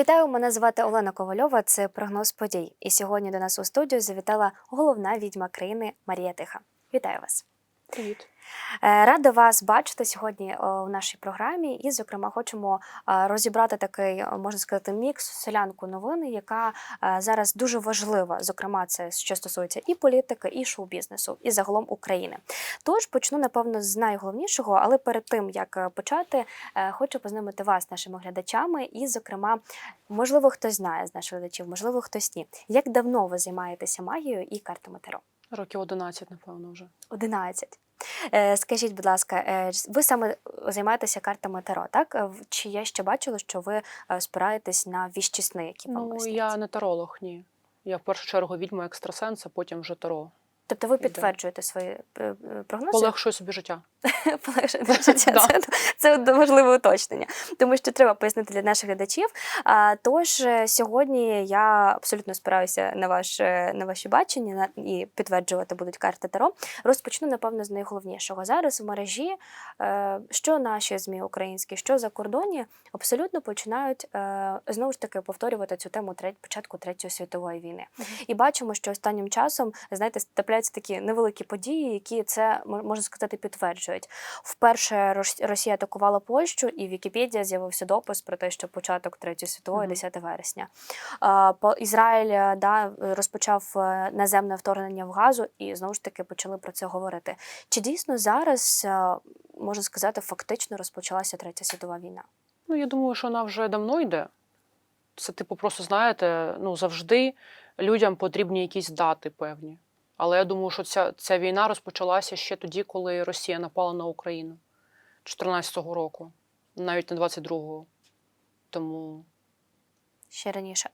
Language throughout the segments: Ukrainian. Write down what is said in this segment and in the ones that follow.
Вітаю, мене звати Олена Ковальова. Це прогноз подій. І сьогодні до нас у студію завітала головна відьма країни Марія Тиха. Вітаю вас. Привіт. Е, Рада вас бачити сьогодні е, у нашій програмі. І, зокрема, хочемо е, розібрати такий, можна сказати, мікс селянку новини, яка зараз дуже важлива. Зокрема, це що стосується і політики, і шоу-бізнесу, і загалом України. Тож почну, напевно, з найголовнішого, але перед тим як почати, хочу познайомити вас з нашими глядачами. І, зокрема, можливо, хтось знає з наших глядачів, можливо, хтось ні. Як давно ви займаєтеся магією і картами Таро? Років 11, напевно, вже. 11. Е, Скажіть, будь ласка, е, ви саме займаєтеся картами Таро, так? Е, Чи я ще бачила, що ви спираєтесь на віщі сни, які вам Ну, я не таролог, ні. Я в першу чергу відьма екстрасенс, а потім вже таро. Тобто ви підтверджуєте свої е, е, прогнози? Полегшую собі життя. Полегшуєте життя. Це, це важливе уточнення, тому що треба пояснити для наших глядачів. А, тож е, сьогодні я абсолютно спираюся на ваше на ваші бачення на, і підтверджувати будуть карти Таро. Розпочну, напевно, з найголовнішого. Зараз в мережі, е, що наші ЗМІ українські, що за кордоні, абсолютно починають е, знову ж таки повторювати цю тему треть, початку Третьої світової війни. І бачимо, що останнім часом, знаєте, трапляються такі невеликі події, які це можна сказати підтверджують. Вперше Росія атакувала Польщу, і в Вікіпедія з'явився допис про те, що початок Третьої світової, 10 вересня. Ізраїль е, да, розпочав е, наземне вторгнення в газу, і знову ж таки почали про це говорити. Чи дійсно зараз е, можна сказати, фактично розпочалася Третя світова війна? Ну, я думаю, що вона вже давно йде. Це, типу, просто знаєте, ну завжди людям потрібні якісь дати певні. Але я думаю, що ця, ця війна розпочалася ще тоді, коли Росія напала на Україну 14-го року, навіть не 22-го. Тому ще раніше.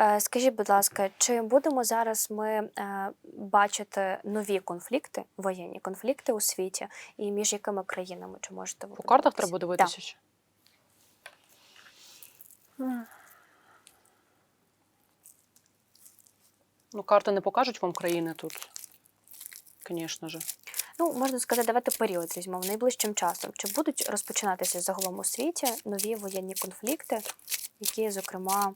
Е, Скажіть, будь ласка, чи будемо зараз ми е, бачити нові конфлікти, воєнні конфлікти у світі, і між якими країнами? Чи можете ви по картах треба дивитися ще. Ну, карти не покажуть вам країни тут, звісно ж. Ну, можна сказати, давайте період візьмемо найближчим часом. Чи будуть розпочинатися загалом у світі нові воєнні конфлікти, які, зокрема,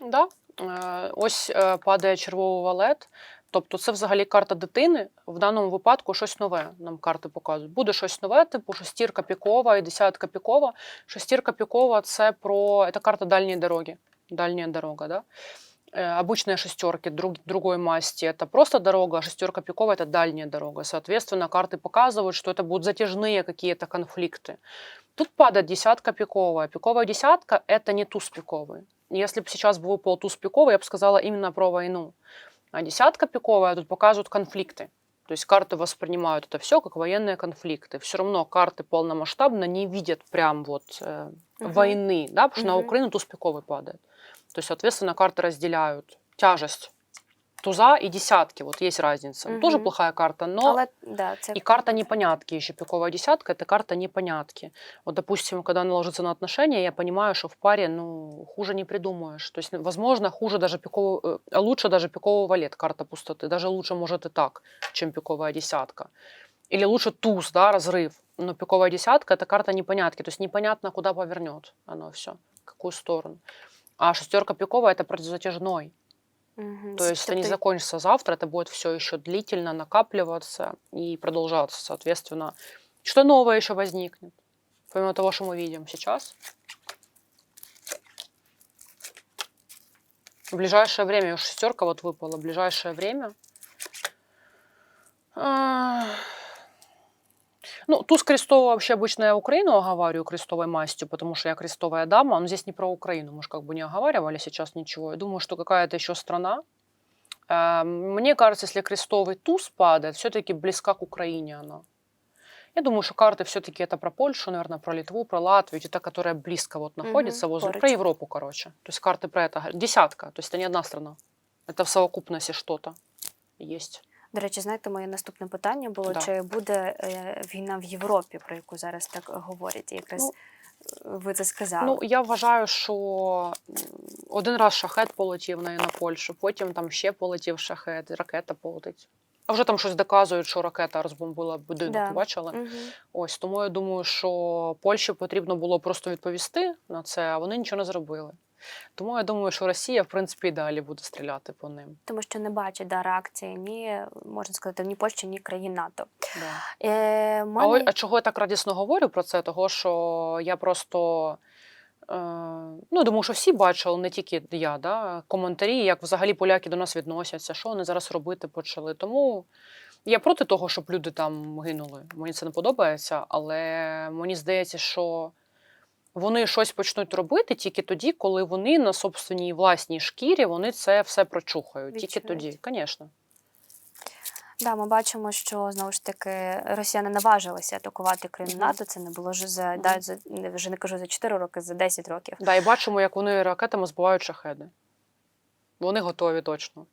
Да. Е, Ось е, падає червовий валет. Тобто це взагалі карта дитини. В даному випадку щось нове нам карти показують. Буде щось нове, типу шестірка пікова і десятка пікова. Шестірка пікова це про це карта дальньої дороги. Дальняя дорога, да? Э, Обычные шестерки друг, другой масти это просто дорога, а шестерка пикова это дальняя дорога. Соответственно, карты показывают, что это будут затяжные какие-то конфликты. Тут падает десятка пиковая. Пиковая десятка это не туз пиковый. Если бы сейчас бы выпал туз пиковый, я бы сказала именно про войну. А десятка пиковая тут показывают конфликты. То есть карты воспринимают это все как военные конфликты. Все равно карты полномасштабно не видят прям вот э, Мгм. войны, да, потому что на Мгм. Украину туз пиковый падает. То есть, соответственно, карты разделяют тяжесть туза и десятки. Вот есть разница. Ну, Тоже плохая карта, но але да, це и карта непонятки еще. Пиковая десятка – это карта непонятки. Вот, допустим, когда она ложится на отношения, я понимаю, что в паре, ну, хуже не придумаешь. То есть, возможно, хуже даже пикового, э, а лучше даже пикового валет, карта пустоты. Даже лучше, может, и так, чем пиковая десятка. Или лучше туз, да, разрыв. Но пиковая десятка – это карта непонятки. То есть, непонятно, куда повернет оно все, в какую сторону. А шестерка пиковая – это противозатяжной. Мгм. То есть это не Тобто, закончится завтра, это будет все еще длительно накапливаться и продолжаться, соответственно. Что новое еще возникнет, помимо того, что мы видим сейчас? В ближайшее время, уж шестерка вот выпала, в ближайшее время. А, Ну, туз крестового вообще обычно я Украину оговариваю крестовой мастью, потому что я крестовая дама, но здесь не про Украину, мы же как бы не оговаривали сейчас ничего. Я думаю, что какая-то еще страна. Э, Мне кажется, если крестовый туз падает, все-таки близка к Украине она. Я думаю, что карты все-таки это про Польшу, наверное, про Литву, про Латвию, та, которая близко вот находится, возле, поруч. про Европу, короче. То есть карты про это. говорят. Десятка, то есть это не одна страна. Это в совокупности что-то есть. До речі, знаєте, моє наступне питання було: Да. чи буде е, війна в Європі, про яку зараз так говорять? І Якраз Ну, ви це сказали. Ну, я вважаю, що один раз шахет полетів на, на Польщу, потім там ще полетів шахет, ракета полетить. А вже там щось доказують, що ракета розбомбила будинок. Да. Бачили? Мгм. Ось тому я думаю, що Польщі потрібно було просто відповісти на це, а вони нічого не зробили. Тому я думаю, що Росія, в принципі, і далі буде стріляти по ним. Тому що не бачить да, реакції ні, можна сказати, ні Польщі, ні країн НАТО. Да. Е, А, ой, а чого я так радісно говорю про це? Того, що я просто. Е, ну, думаю, що всі бачили, не тільки я, да, коментарі, як взагалі поляки до нас відносяться, що вони зараз робити почали. Тому я проти того, щоб люди там гинули. Мені це не подобається, але мені здається, що вони щось почнуть робити тільки тоді, коли вони на собственній власній шкірі вони це все прочухають. Тільки тоді, звісно. Да, ми бачимо, що знову ж таки росіяни наважилися атакувати Мгм. НАТО. Це не було вже за, да, за вже не кажу за 4 роки, за 10 років. Да, і бачимо, як вони ракетами збивають шахеди. Вони готові точно.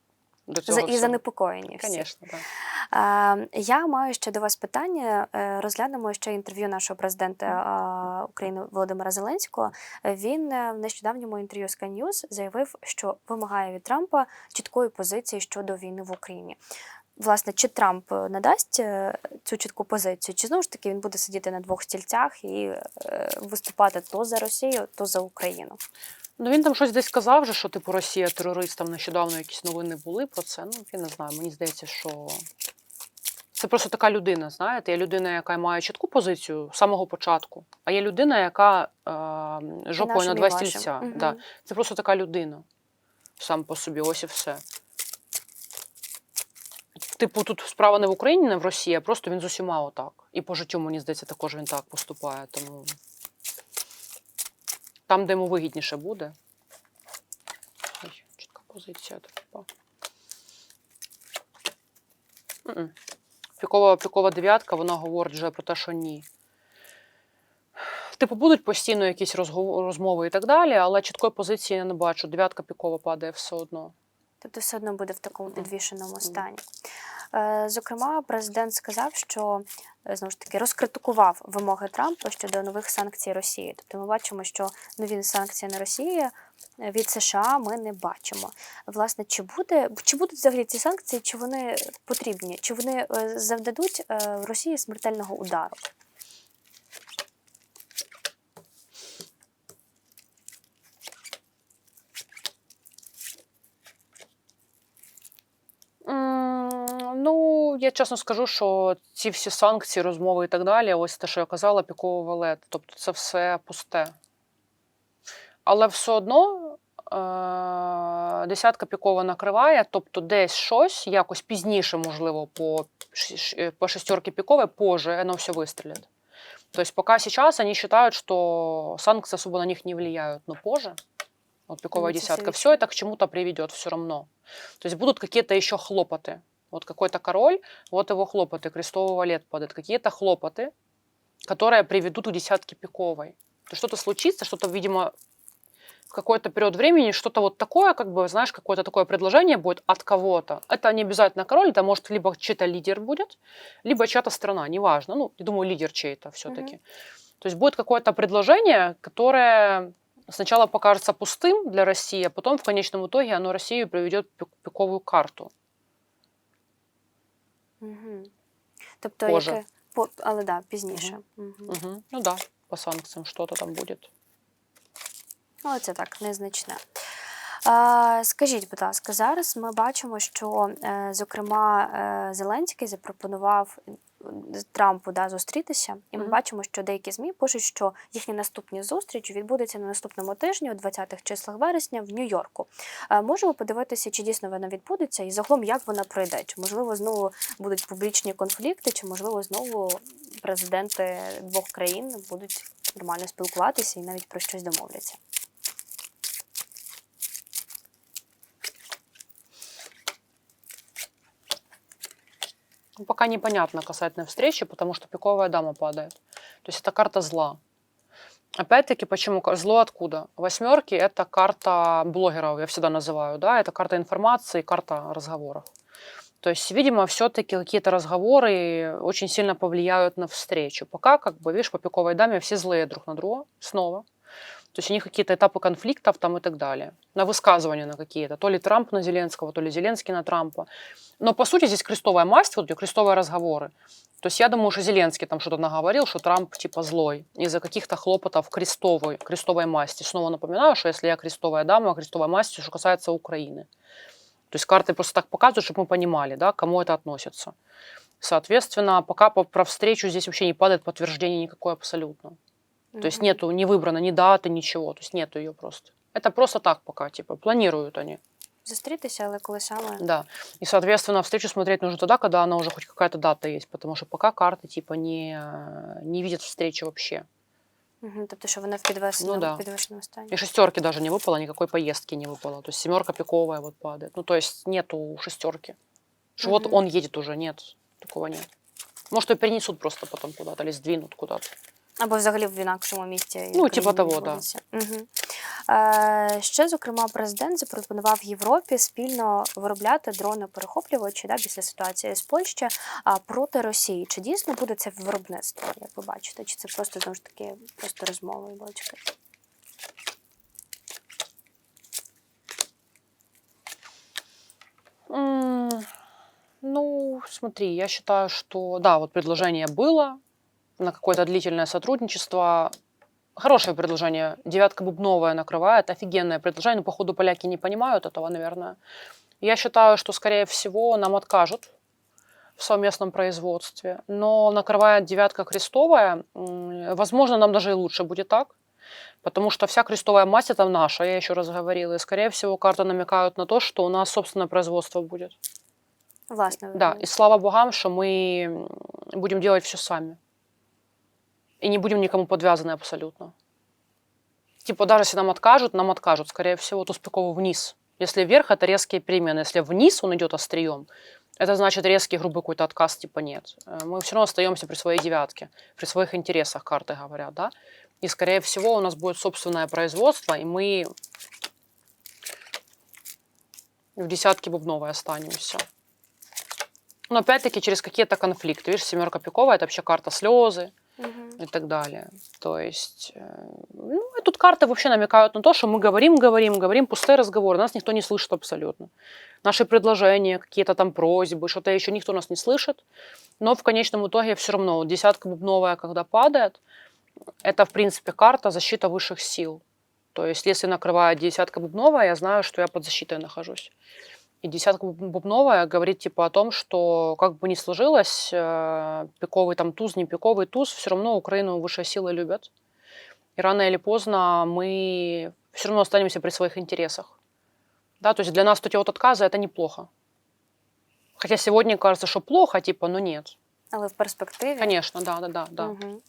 До цього і занепокоєні. Звісно, так. Я маю ще до вас питання. Е, Розглянемо ще інтерв'ю нашого президента України Володимира Зеленського. Він е, в нещодавньому інтерв'ю Sky News заявив, що вимагає від Трампа чіткої позиції щодо війни в Україні. Власне, чи Трамп е, надасть цю чітку позицію, чи знову ж таки він буде сидіти на двох стільцях і виступати то за Росію, то за Україну? Ну він там щось десь казав, же, що типу Росія терорист, там нещодавно якісь новини були про це. Ну, я не знаю. Мені здається, що це просто така людина, знаєте, є людина, яка має чітку позицію з самого початку, а є людина, яка е, жопою на два стільця. Мгм. Да. Це просто така людина сам по собі, ось і все. Типу, тут справа не в Україні, не в Росії, а просто він з усіма отак. І по життю, мені здається, також він так поступає. Тому там, де йому вигідніше буде. Ой, чітка позиція. М-м. Пікова, пікова дев'ятка, вона говорить вже про те, що ні. Типу, будуть постійно якісь розгов- розмови і так далі, але чіткої позиції я не бачу. Дев'ятка пікова падає все одно. Тобто все одно буде в такому підвішеному стані. Е, Зокрема, президент сказав, що е, знову ж таки розкритикував вимоги Трампа щодо нових санкцій Росії. Тобто ми бачимо, що нові санкції на Росію е, від США ми не бачимо. Власне, чи буде чи будуть взагалі ці санкції, чи вони потрібні, чи вони завдадуть Росії смертельного удару? М, Ну, я чесно скажу, що ці всі санкції, розмови і так далі, ось те, що я казала, піковий валет. Тобто це все пусте. Але все одно е- десятка пікова накриває, тобто десь щось, якось пізніше, можливо, по, ш- ш- по шестерке пиковой позже оно все выстрелит. То есть пока сейчас они считают, что санкции особо на них не влияют, но позже, вот пиковая Ну, это десятка, всё все это к чему-то приведет все равно. То есть будут какие-то еще хлопоты. Вот какой-то король, вот его хлопоты, крестовый валет падает, какие-то хлопоты, которые приведут к десятке пиковой. То что-то случится, что-то, видимо, в какой-то период времени что-то вот такое, как бы, знаешь, какое-то такое предложение будет от кого-то. Это не обязательно король, это может либо чей-то лидер будет, либо чья-то страна, неважно. Ну, я думаю, лидер чей-то все-таки. То есть будет какое-то предложение, которое сначала покажется пустым для России, а потом в конечном итоге оно Россию приведет пик- пиковую карту. Угу. Тобто, Кожа. яке по але да, пізніше. Угу. Мгм. Ну да, по санкціям що то там буде. Ну, це так, незначне. Скажіть, будь ласка, зараз ми бачимо, що, е, зокрема, е, Зеленський запропонував Трампу да, зустрітися, і ми Мгм. бачимо, що деякі ЗМІ пишуть, що їхні наступні зустрічі відбудуться на наступному тижні, у 20-х числах вересня, в Нью-Йорку. Е, Можемо подивитися, чи дійсно вона відбудеться, і загалом як вона пройде. Чи можливо знову будуть публічні конфлікти, чи можливо знову президенти двох країн будуть нормально спілкуватися і навіть про щось домовляться. Ну, Пока непонятно касательно встречи, потому что пиковая дама падает. То есть это карта зла. Опять-таки, почему ка- зло откуда? Восьмерки это карта блогеров, я всегда называю, да, это карта информации, карта разговоров. То есть, видимо, все-таки какие-то разговоры очень сильно повлияют на встречу. Пока, как бы, видишь, по пиковой даме все злые друг на друга снова. То есть у них какие-то этапы конфликтов там и так далее. На высказывания на какие-то. То ли Трамп на Зеленского, то ли Зеленский на Трампа. Но по сути здесь крестовая масть, вот крестовые разговоры. То есть я думаю, что Зеленский там что-то наговорил, что Трамп типа злой из-за каких-то хлопотов крестовой, крестовой масти. Снова напоминаю, что если я крестовая дама, крестовая масть, что касается Украины. То есть карты просто так показывают, чтобы мы понимали, да, к кому это относится. Соответственно, пока по- про встречу здесь вообще не падает подтверждение никакое абсолютно. То есть Мгм. нету, не выбрано ни даты, ничего. То есть нету ее просто. Это просто так пока, типа, планируют они. Зустрітися, але коли саме Да. И, соответственно, встречу смотреть нужно тогда, когда она уже хоть какая-то дата есть, потому что пока карты, типа, не, э, не видят встречи вообще. Мгм, тобто, що вона в підвешеному, Ну да. підвешеному стані. И шестерки даже не выпало, никакой поездки не выпало. То есть семерка пиковая вот падает. Ну, то есть нету шестерки. Что вот Мгм. он едет уже, нет, такого нет. Может, ее перенесут просто потом куда-то или сдвинут куда-то. Або взагалі в інакшому місці. Ну, країні того, да. знаходиться. Мгм. Е, ще, зокрема, президент запропонував Європі спільно виробляти дрони-перехоплювачі да, після ситуації з Польщі а, проти Росії. Чи дійсно буде це виробництво, як ви бачите? Чи це просто знову ж таки просто розмови і балачки? М, Ну, смотри, я считаю, что да, вот предложение было на какое-то длительное сотрудничество. Хорошее предложение. Девятка бубновая накрывает. Офигенное предложение. Но, походу, поляки не понимают этого, наверное. Я считаю, что, скорее всего, нам откажут в совместном производстве. Но накрывает девятка крестовая. Возможно, нам даже и лучше будет так. Потому что вся крестовая масть это наша, я еще раз говорила. И, скорее всего, карты намекают на то, что у нас собственное производство будет. Власне, Да, и слава богам, что мы будем делать все сами. И не будем никому подвязаны абсолютно. Типа, даже если нам откажут, нам откажут. Скорее всего, то спеково вниз. Если вверх, это резкие перемены. Если вниз он идет острием, это значит резкий, грубый какой-то отказ, типа нет. Э, Мы все равно остаемся при своей девятке, при своих интересах, карты говорят, да. И, скорее всего, у нас будет собственное производство, и мы в десятке бубновой останемся. Но опять-таки через какие-то конфликты. Видишь, семерка пиковая это вообще карта слезы. И так далее. То есть, э, ну, и тут карты вообще намекают на то, что мы говорим, говорим, говорим, пустые разговоры, нас никто не слышит абсолютно. Наши предложения, какие-то там просьбы, что-то еще никто нас не слышит. Но в конечном итоге все равно десятка бубновая, когда падает, это, в принципе, карта защита высших сил. То есть, если накрывает десятка бубновая, я знаю, что я под защитой нахожусь. И десятка буб- бубновая говорит типа о том, что как бы ни сложилось, э, пиковый там туз, не пиковый туз, все равно Украину высшие силы любят. И рано или поздно мы все равно останемся при своих интересах. Да, то есть для нас вот эти вот отказы это неплохо. Хотя сегодня кажется, что плохо, типа, но нет. Але в перспективі. Конечно, да, да, да, да. Мгм.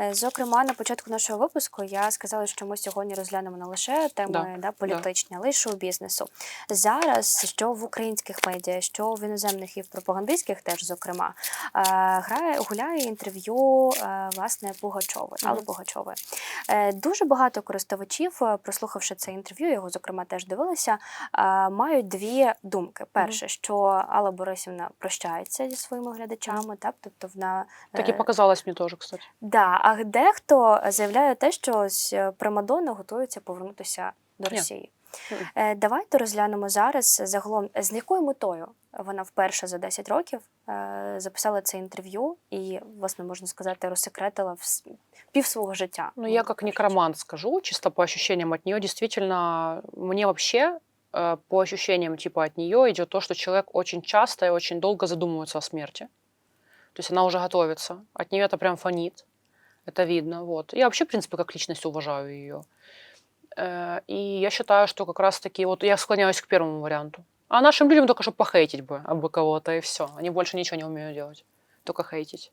Е, Зокрема, на початку нашого випуску я сказала, що ми сьогодні розглянемо не лише теми Да, да, політичні, але й шоу-бізнесу. Зараз, що в українських медіа, що в іноземних і в пропагандистських, теж зокрема, е, грає гуляє інтерв'ю е, власне Пугачової, Мгм. Алли Пугачової. Е, Дуже багато користувачів, прослухавши це інтерв'ю, його зокрема теж дивилися, мають дві думки. Перше, що Алла Борисівна прощається зі своїми глядачами, так тобто вона Так и е, показалось мне тоже, кстати. Да, а дехто заявляє те, що ось е, Примадонна готується повернутися до Ні. Росії. Мгм. Е, Давайте розглянемо зараз загалом, з якою метою вона вперше за 10 років е, записала це інтерв'ю і, власне, можна сказати, розсекретила вс- пів свого життя. Ну, я как некромант скажу, чисто по ощущениям от нее, действительно, мне вообще э, по ощущениям типа от нее идет то, что человек очень часто и очень долго задумывается о смерти. То есть она уже готовится. От нее это прям фонит. Это видно. Вот. Я вообще, в принципе, как личность уважаю ее. Э, И я считаю, что как раз-таки вот я склоняюсь к первому варианту. А нашим людям только что похейтить бы об кого-то и все. Они больше ничего не умеют делать. Только хейтить.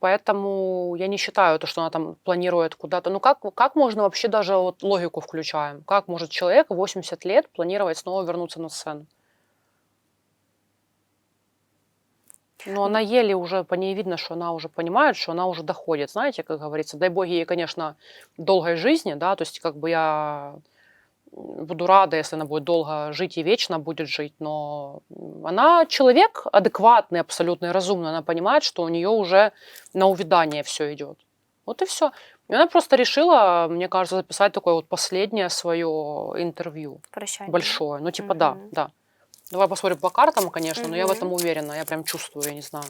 Поэтому я не считаю то, что она там планирует куда-то. Ну как, как можно вообще даже вот логику включаем? Как может человек в 80 лет планировать снова вернуться на сцену? Ну, она еле уже, по ней видно, что она уже понимает, что она уже доходит, знаете, как говорится. Дай боги ей, конечно, долгой жизни, да, то есть как бы я буду рада, если она будет долго жить и вечно будет жить, но она человек адекватный, абсолютно разумный, она понимает, что у нее уже на увядание все идет. Вот и все. И она просто решила, мне кажется, записать такое вот последнее свое интервью. Прощання. Большое. Ну, типа, да, Мгм. да. Давай посмотрим по картам, конечно, но я в этом уверена. Я прям чувствую, я не знаю.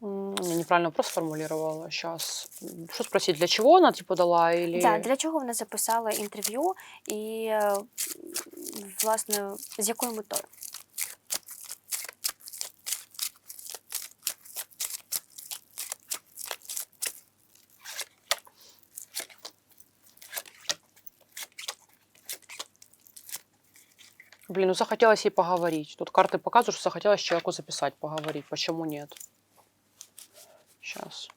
Неправильно вопрос сформулировала. Сейчас. Что спросить, для чего она типа дала? Или... Да, для чого вона записала інтерв'ю і, м, власне, з якою метою? Блин, ну захотелось ей поговорить. Тут карты показывают, что захотелось человеку записать, поговорить. Почему нет? Сейчас.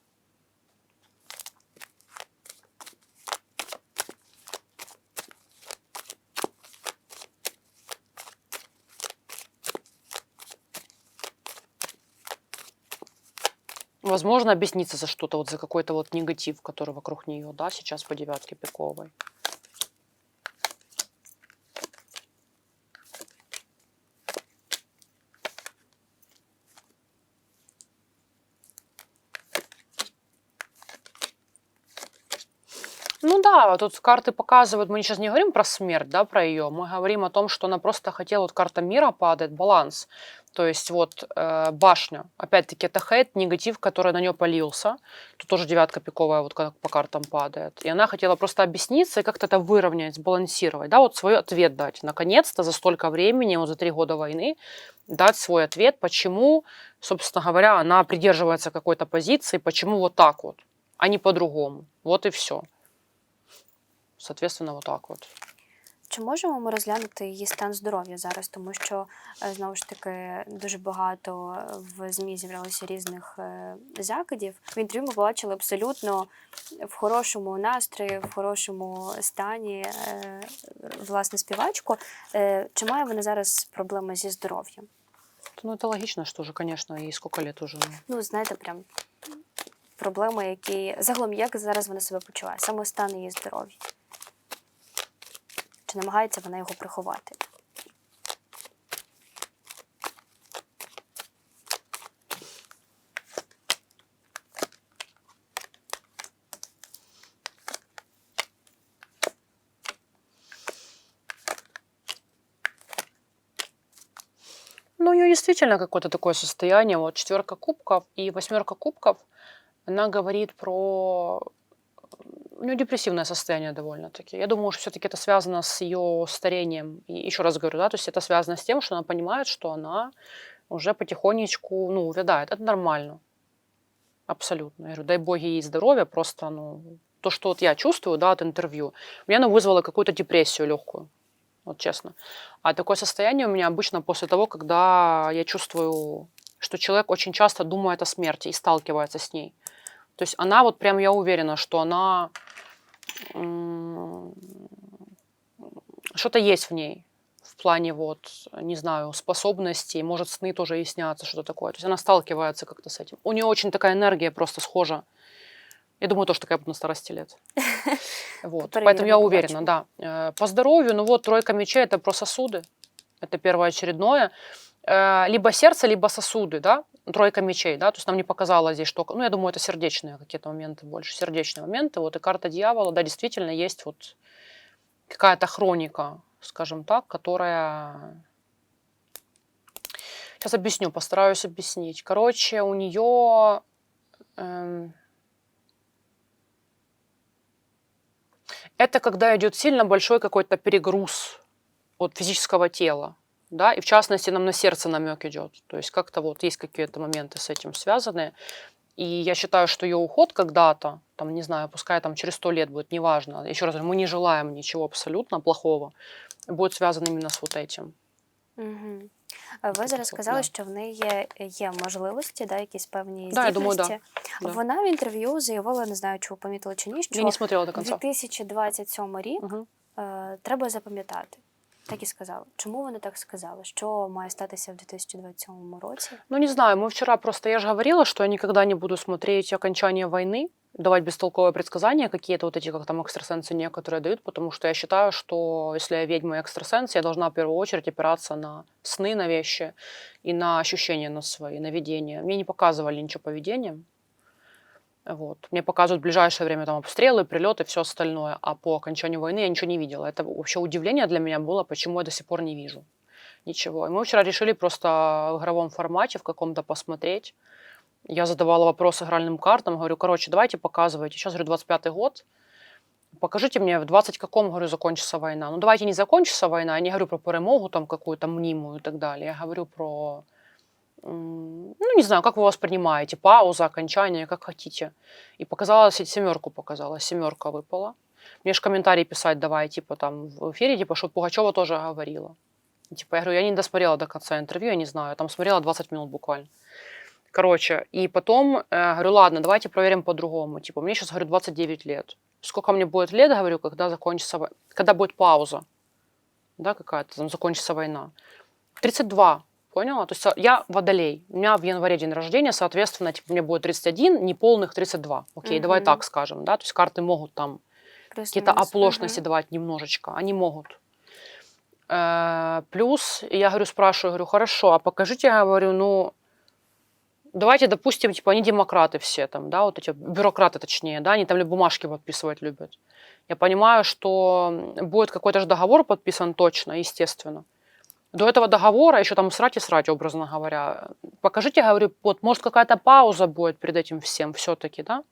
Возможно, объясниться за что-то, вот за какой-то вот негатив, который вокруг нее, да, сейчас по девятке пиковой. Да, тут карты показывают, мы сейчас не говорим про смерть, да, про ее, мы говорим о том, что она просто хотела, вот карта мира падает, баланс. То есть вот э, башня, опять-таки это хейт, негатив, который на нее полился. Тут тоже девятка пиковая вот как по картам падает. И она хотела просто объясниться и как-то это выровнять, сбалансировать, да, вот свой ответ дать. Наконец-то за столько времени, вот за три года войны, дать свой ответ, почему, собственно говоря, она придерживается какой-то позиции, почему вот так вот, а не по-другому. Вот и все. Соответственно, вот так вот. Чи можемо ми розглянути її стан здоров'я зараз? Тому що е, знову ж таки дуже багато в ЗМІ з'являлося різних е, закидів. В інтерв'ю ми побачили абсолютно в хорошому настрої, в хорошому стані е, власне співачку. Е, Чи має вона зараз проблеми зі здоров'ям? Ну, это логично, что же, конечно, ей сколько лет уже. ну. Ну, знаєте, прям проблеми, які загалом як зараз вона себе почуває, саме стан її здоров'я. Чи намагається вона його приховати? Ну, у действительно какое-то такое состояние. Вот четверка кубков и восьмерка кубков, она говорит про у нее депрессивное состояние довольно-таки. Я думаю, что все-таки это связано с ее старением. И еще раз говорю, да, то есть это связано с тем, что она понимает, что она уже потихонечку, ну, увядает. Это нормально. Абсолютно. Я говорю, дай боги ей здоровья, просто, ну, то, что вот я чувствую, да, от интервью, у меня оно вызвало какую-то депрессию легкую, вот честно. А такое состояние у меня обычно после того, когда я чувствую, что человек очень часто думает о смерти и сталкивается с ней. То есть она вот прям, я уверена, что она... Что-то есть в ней в плане вот, не знаю, способностей, может, сны тоже ей снятся, что-то такое. То есть она сталкивается как-то с этим. У нее очень такая энергия просто схожа. Я думаю, тоже такая будет на старости лет. Вот. По Поэтому я уверена, да. Э, По здоровью, ну вот тройка мечей это про сосуды. Это первоочередное. Э, Либо сердце, либо сосуды, да. Тройка мечей, да. То есть нам не показала здесь, что... Ну, я думаю, это сердечные какие-то моменты больше. Сердечные моменты. Вот и карта дьявола, да, действительно есть вот какая-то хроника, скажем так, которая... Сейчас объясню, постараюсь объяснить. Короче, у нее... эм, Это когда идет сильно большой какой-то перегруз от физического тела. Да, и в частности нам на сердце намек идет. То есть как-то вот есть какие-то моменты с этим связанные. И я считаю, что ее уход когда-то, там, не знаю, пускай там через сто лет будет, неважно. Еще раз говорю, мы не желаем ничего абсолютно плохого. Будет связан именно с вот этим. Угу. Ви Таке зараз от, сказали, да. що в неї є, є можливості, да, якісь певні Да, я думаю, да. здібності. Да. Вона в інтерв'ю заявила, не знаю, чи ви помітили чи ні, що Я не смотрела до конца. 2027 рік Мгм. е, треба запам'ятати. Так і сказала. Чому вони так сказали? Що має статися в 2027 році? Ну, не знаю, мы вчера просто, я же говорила, что я никогда не буду смотреть окончание войны давать бестолковые предсказания какие-то, вот эти, как там экстрасенсы некоторые дают, потому что я считаю, что если я ведьма и экстрасенс, я должна в первую очередь опираться на сны, на вещи и на ощущения на свои, на видения. Мне не показывали ничего по видениям. Вот. Мне показывают в ближайшее время там обстрелы, прилеты, все остальное, а по окончанию войны я ничего не видела. Это вообще удивление для меня было, почему я до сих пор не вижу ничего. И мы вчера решили просто в игровом формате в каком-то посмотреть. Я задавала вопросы игральным картам, говорю, короче, давайте показывайте. Сейчас, говорю, 25-й год, покажите мне в 20 каком, говорю, закончится война. Ну, давайте не закончится война, я не говорю про перемогу там какую-то мнимую и так далее. Я говорю про, м, ну, не знаю, как вы воспринимаете, пауза, окончание, как хотите. И показала, се- семерку показала, семерка выпала. Мне же комментарии писать давай, типа там в эфире, типа, что Пугачева тоже говорила. Типа, я говорю, я не досмотрела до конца интервью, я не знаю, я там смотрела 20 минут буквально. Короче, и потом э, говорю, ладно, давайте проверим по-другому. Типа, мне сейчас, говорю, 29 лет. Сколько мне будет лет, говорю, когда закончится, когда будет пауза, да, какая-то, там, закончится война. 32, поняла? То есть я водолей, у меня в январе день рождения, соответственно, типа, мне будет 31, неполных 32. Окей, давай Мгм. так скажем, да, то есть карты могут там какие-то оплошности давать немножечко, они могут. Э, Плюс я говорю, спрашиваю, говорю, хорошо, а покажите, я говорю, ну, давайте, допустим, типа они демократы все там, да, вот эти бюрократы точнее, да, они там бумажки подписывать любят. Я понимаю, что будет какой-то же договор подписан точно, естественно. До этого договора еще там срать и срать, образно говоря. Покажите, говорю, вот, может, какая-то пауза будет перед этим всем все-таки, да?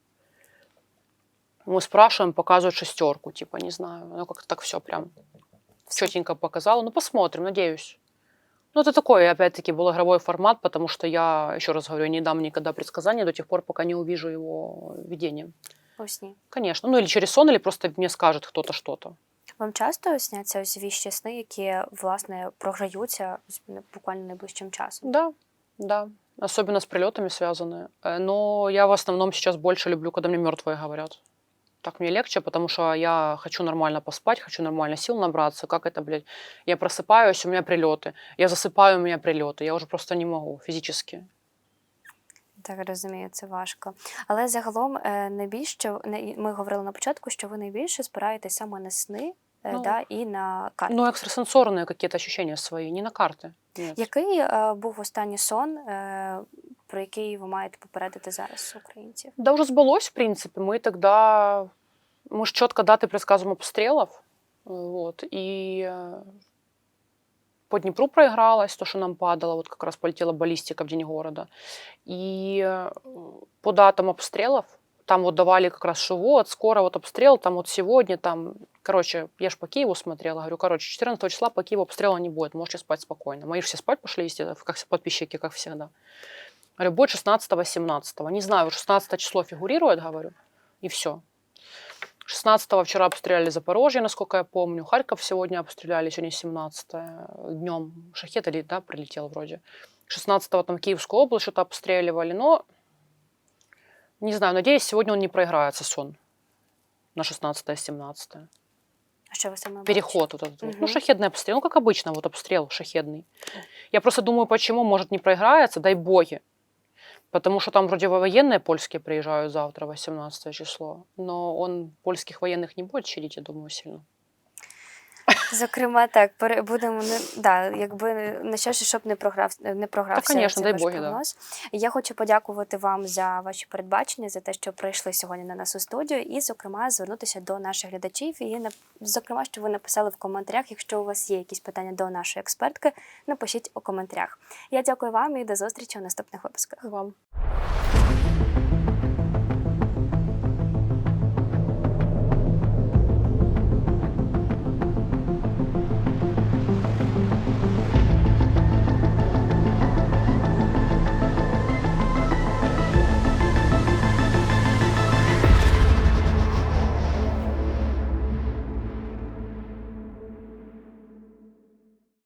Мы спрашиваем, показывают шестерку, типа, не знаю. Ну, как-то так все прям четенько показала. Ну, посмотрим, надеюсь. Ну, это такой, опять-таки, был игровой формат, потому что я, еще раз говорю, не дам никогда предсказания до тех пор, пока не увижу его видением. У сні. Конечно. Ну, или через сон, или просто мне скажет кто-то что-то. Вам часто сняться ось віщі сни, які власне програються ось буквально найближчим часом? Да, да. Особенно с прилетами связаны. Э, Но я в основном сейчас больше люблю, когда мне мертвые говорят. Так мне легче, потому что я хочу нормально поспать, хочу нормально сил набраться. Как это, блядь? Я просыпаюсь, у меня прилеты. Я засыпаю, у меня прилеты. Я уже просто не могу физически. Так розумію, це важко. Але загалом е, найбільше не- ми говорили на початку, що ви найбільше спираєтесь саме на сни е, Ну, да, і на карти. Ну, экстрасенсорные какие-то ощущения свои, не на карты. Нет. Який е, був останній сон, е, про який ви маєте попередити зараз українців? Да уже сбылось, в принципе. Мы тогда... Мы же четко даты предсказываем обстрелов. Вот. И э, по Днепру проигралось, то, что нам падало. Вот как раз полетела баллистика в день города. И э, по датам обстрелов Там вот давали как раз, что вот, скоро вот обстрел, там вот сегодня, там, короче, я ж по Киеву смотрела, говорю, короче, 14 числа по Киеву обстрела не будет, можете спать спокойно. Мои же все спать пошли, естественно, как подписчики, как всегда. Говорю, будет 16-17. Не знаю, 16 число фигурирует, говорю, и все. 16 вчера обстреляли Запорожье, насколько я помню. Харьков сегодня обстреляли, сегодня 17 днем. Шахет или, да, прилетел вроде. 16 там Киевскую область что-то обстреливали, но не знаю, надеюсь, сегодня он не проиграется, сон на 16-17. А що ви саме бачите? Переход вот этот. вот. Ну, Мгм. шахедный обстрел, ну, как обычно, вот обстрел шахедный. Я просто думаю, почему, может, не проиграется, дай боги. Потому что там вроде военные польские приезжают завтра, 18 число. Но он польских военных не будет щадить, я думаю, сильно. Зокрема, так, будемо не да, якби на щастя, щоб не програв, не програвся. конечно, цей дай боги, да. Я хочу подякувати вам за ваші передбачення, за те, що прийшли сьогодні на нас у студію, і, зокрема, звернутися до наших глядачів. І на- зокрема, що ви написали в коментарях. Якщо у вас є якісь питання до нашої експертки, напишіть у коментарях. Я дякую вам і до зустрічі у наступних випусках. Вам.